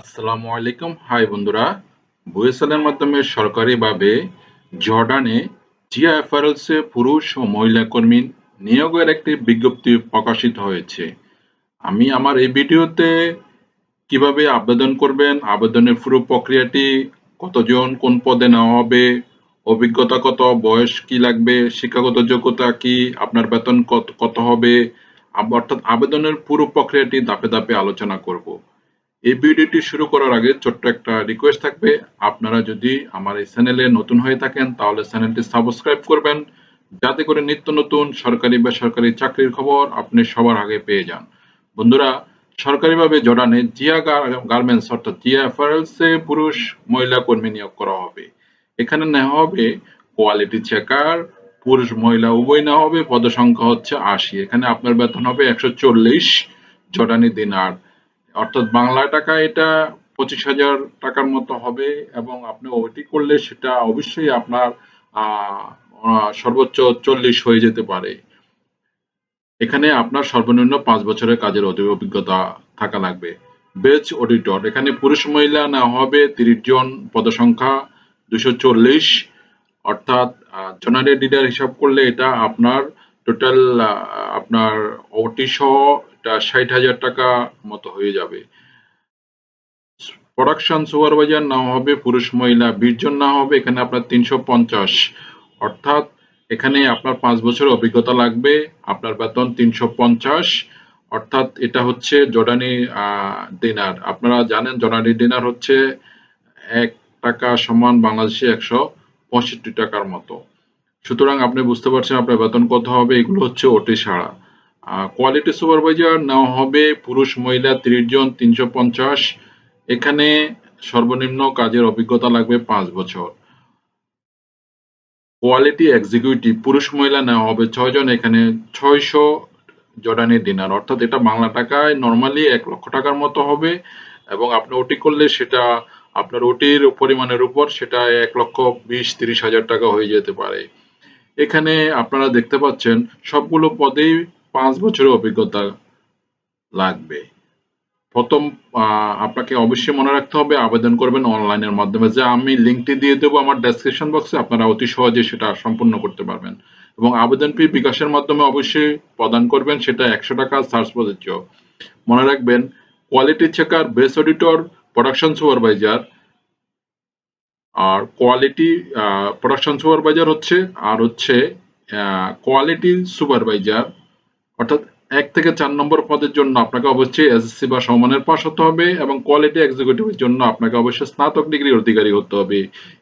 আসসালামু আলাইকুম। হাই বন্ধুরা, বুয়েসালের মাধ্যমে সরকারিভাবে জর্ডানে অ্যাপারেলসে পুরুষ ও মহিলা কর্মী নিয়োগের একটি বিজ্ঞপ্তি প্রকাশিত হয়েছে। আমি আমার এই ভিডিওতে কীভাবে আবেদন করবেন, আবেদনের পুরো প্রক্রিয়াটি, কতজন, কোন পদে নেওয়া হবে, অভিজ্ঞতা কত, বয়স কি লাগবে, শিক্ষাগত যোগ্যতা কি, আপনার বেতন কত কত হবে অর্থাৎ আবেদনের পুরো প্রক্রিয়াটি ধাপে ধাপে আলোচনা করব। এই ভিডিওটি শুরু করার আগে ছোট্ট একটা রিকোয়েস্ট থাকবে। আপনারা যদি আমার এই চ্যানেলে নতুন হয়ে থাকেন, তাহলে চ্যানেলটি সাবস্ক্রাইব করবেন। যাতে করে নিত্য নতুন সরকারি বেসরকারি চাকরির খবর আপনি সবার আগে পেয়ে যান। বন্ধুরা, সরকারিভাবে জর্ডানে জিয়া গার্মেন্টস অর্থাৎ জিয়া অ্যাপারেলসে পুরুষ, মহিলা কর্মী নিয়োগ করা হবে। এখানে নেওয়া হবে কোয়ালিটি চেকার পুরুষ, মহিলা, উভয় নেওয়া হবে। পদসংখ্যা হচ্ছে আশি। এখানে আপনার বেতন হবে একশো চল্লিশ জর্ডানি দিনার। অর্থাৎ বাংলা টাকা এটা পঁচিশ হাজার টাকার মতো হবে এবং আপনি ওটি করলে সেটা অবশ্যই আপনার সর্বোচ্চ চল্লিশ হয়ে যেতে পারে। এখানে আপনার সর্বনিম্ন পাঁচ বছরের কাজের অভিজ্ঞতা থাকা লাগবে। বেচ অডিটর, এখানে পুরুষ মহিলা না হবে, তিরিশ জন পদসংখ্যা, দুশো চল্লিশ, অর্থাৎ জেনারেল ডিডার হিসাব করলে এটা আপনার টোটাল আপনার ওটি সহ এটা ষাট হাজার টাকা মতো হয়ে যাবে। প্রোডাকশন সুপারভাইজার নেওয়া হবে, পুরুষ মহিলা বিশ জন নেওয়া হবে, এখানে আপনার তিনশো পঞ্চাশ। অর্থাৎ এখানে আপনার পাঁচ বছর অভিজ্ঞতা লাগবে, আপনার বেতন তিনশো পঞ্চাশ। অর্থাৎ এটা হচ্ছে জর্ডানি দিনার আপনারা জানেন জর্ডানি দিনার হচ্ছে এক টাকা সমান বাংলাদেশে একশো পঁয়ষট্টি টাকার মতো। সুতরাং আপনি বুঝতে পারছেন আপনার বেতন কত হবে, এগুলো হচ্ছে ওটি ছাড়া। কোয়ালিটি সুপারভাইজার নেওয়া হবে পুরুষ, মহিলা, ত্রিশ জন, তিনশো পঞ্চাশ। এখানে সর্বনিম্ন কাজের অভিজ্ঞতা লাগবে পাঁচ বছর। কোয়ালিটি এক্সিকিউটিভ পুরুষ, মহিলা নেওয়া হবে ছয় জন, এখানে ছয়শো জর্ডানি দিনার অর্থাৎ এটা বাংলা টাকায় নর্মালি এক লক্ষ টাকার মতো হবে এবং আপনি ওটি করলে সেটা আপনার ওটির পরিমাণের উপর সেটা এক লক্ষ বিশ, তিরিশ হাজার টাকা হয়ে যেতে পারে। এখানে আপনারা দেখতে পাচ্ছেন সবগুলো পদেই পাঁচ বছরের অভিজ্ঞতা লাগবে। প্রথম আপনাকে অবশ্যই মনে রাখতে হবে, আবেদন করবেন অনলাইনের মাধ্যমে। যে আমি লিঙ্কটি দিয়ে দেবো আমার ডেসক্রিপশন বক্সে আপনারা অতি সহজে সেটা সম্পূর্ণ করতে পারবেন। এবং আবেদন ফি বিকাশের মাধ্যমে অবশ্যই প্রদান করবেন, সেটা একশো টাকা সার্চ প্রযোজ্য মনে রাখবেন quality checker base auditor production supervisor আর কোয়ালিটি প্রোডাকশন সুপারভাইজার হচ্ছে, আর হচ্ছে কোয়ালিটি সুপারভাইজার অর্থাৎ এক থেকে চার নম্বর পদের জন্য আপনাকে অবশ্যই এসএসসি বা সমানের পাস হতে হবে এবং কোয়ালিটি এক্সিকিউটিভের জন্য আপনাকে অবশ্যই স্নাতক ডিগ্রির অধিকারী হতে হবে।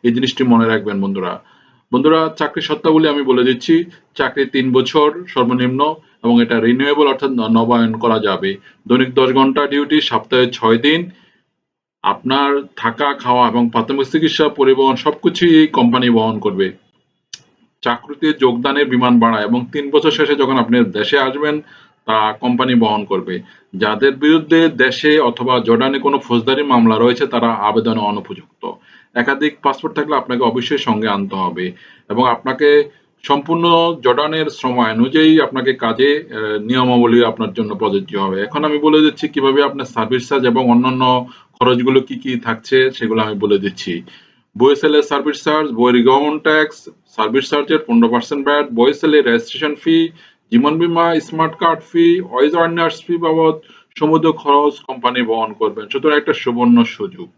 এই জিনিসটি মনে রাখবেন, বন্ধুরা। বন্ধুরা, চাকরি সত্তাবলী আমি বলে দিচ্ছি, চাকরি তিন বছর সর্বনিম্ন এবং এটা রিনিউয়েবল অর্থাৎ নবায়ন করা যাবে। দৈনিক দশ ঘণ্টা ডিউটি সপ্তাহে ছয় দিন। আপনার থাকা, খাওয়া এবং প্রাথমিক চিকিৎসা, পরিবহন সবকিছুই এই কোম্পানি বহন করবে। চাকরিতে যোগদানের বিমান ভাড়া এবং তিন বছর শেষে যখন আপনি দেশে আসবেন, তা কোম্পানি বহন করবে। যাদের বিরুদ্ধে দেশে অথবা জর্ডানে কোনো ফৌজদারি মামলা রয়েছে, তারা আবেদনে অনুপযুক্ত। একাধিক পাসপোর্ট থাকলে আপনাকে অবশ্যই সঙ্গে আনতে হবে এবং আপনাকে সম্পূর্ণ জর্ডানের আইন অনুযায়ী আপনাকে কাজে নিয়মাবলী আপনার জন্য প্রযোজ্য হবে। এখন আমি বলে দিচ্ছি কীভাবে আপনার সার্ভিস চার্জ এবং অন্যান্য খরচগুলো কি কি থাকছে, সেগুলো আমি বলে দিচ্ছি। বইয়েসেলের সার্ভিস চার্জ বইয়ের গভর্নমেন্ট ট্যাক্স সার্ভিস চার্জের পনেরো পার্সেন্ট ব্যাট বইয়েসেলের রেজিস্ট্রেশন ফি জীবন বীমা smart card fee wage earners fee বাবদ সমুদ্র খরচ কোম্পানি বহন করবেন। সুতরাং একটা সুবর্ণ সুযোগ।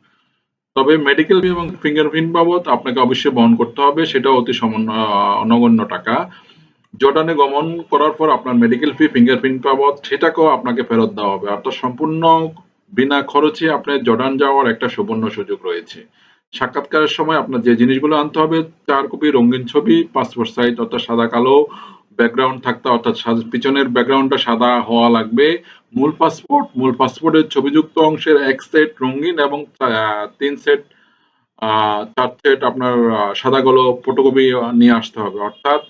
তবে মেডিকেল এবং ফিঙ্গারপ্রিন্ট বাবদ আপনাকে অবশ্যই বহন করতে হবে সেটা অতি সামান্য আহ, নগণ্য টাকা। জর্ডানে গমন করার পর আপনার মেডিকেল ফি ফিঙ্গারপ্রিন্ট বাবদ সেটাকেও আপনাকে ফেরত দেওয়া হবে। অর্থাৎ সম্পূর্ণ বিনা খরচে আপনার জর্ডান যাওয়ার একটা সুবর্ণ সুযোগ রয়েছে। সাক্ষাৎকারের সময় আপনার যে জিনিসগুলো আনতে হবে, চার কপি রঙিন ছবি পাসপোর্ট সাইজ অর্থাৎ সাদা, কালো ব্যাকগ্রাউন্ড থাকতে, অর্থাৎ পিছনের ব্যাকগ্রাউন্ডটা সাদা হওয়া লাগবে। মূল পাসপোর্ট মূল পাসপোর্টের ছবিযুক্ত অংশের এক সেট রঙিন এবং তিন সেট চার সেট আপনার সাদা, কালো ফটোকপি নিয়ে আসতে হবে। অর্থাৎ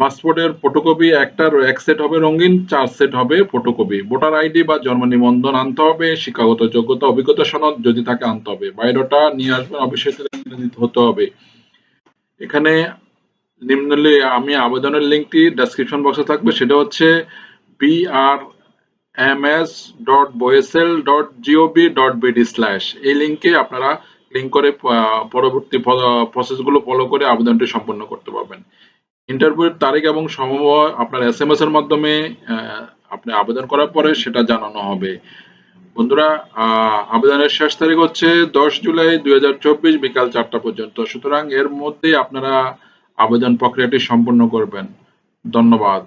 পাসপোর্টের ফটোকপি একটার এক সেট হবে রঙিন, চার সেট হবে ফটোকপি। ভোটার আইডি বা জন্ম নিবন্ধন আনতে হবে, শিক্ষাগত যোগ্যতা, অভিজ্ঞতা সনদ যদি তাকে আনতে হবে। বায়োডাটা নিয়ে আসবেন, অবশ্যই হতে হবে। এখানে নিম্নলে আমি আবেদনের লিঙ্কটি ডেসক্রিপশন বক্সে থাকবে। সেটা হচ্ছে BR MS dot BOESL dot gov dot BD slash এই লিঙ্কে আপনারা লিঙ্ক করে পরবর্তী প্রসেসগুলো ফলো করে আবেদনটি সম্পন্ন করতে পারবেন। ইন্টারভিউর তারিখ এবং সময় আপনার এস এম এস এর মাধ্যমে আপনি আবেদন করার পরে সেটা জানানো হবে। বন্ধুরা আবেদনের শেষ তারিখ হচ্ছে দশ জুলাই দুই হাজার চব্বিশ বিকাল চারটা পর্যন্ত। সুতরাং এর মধ্যে আপনারা আবেদন প্রক্রিয়াটি সম্পূর্ণ করবেন। ধন্যবাদ।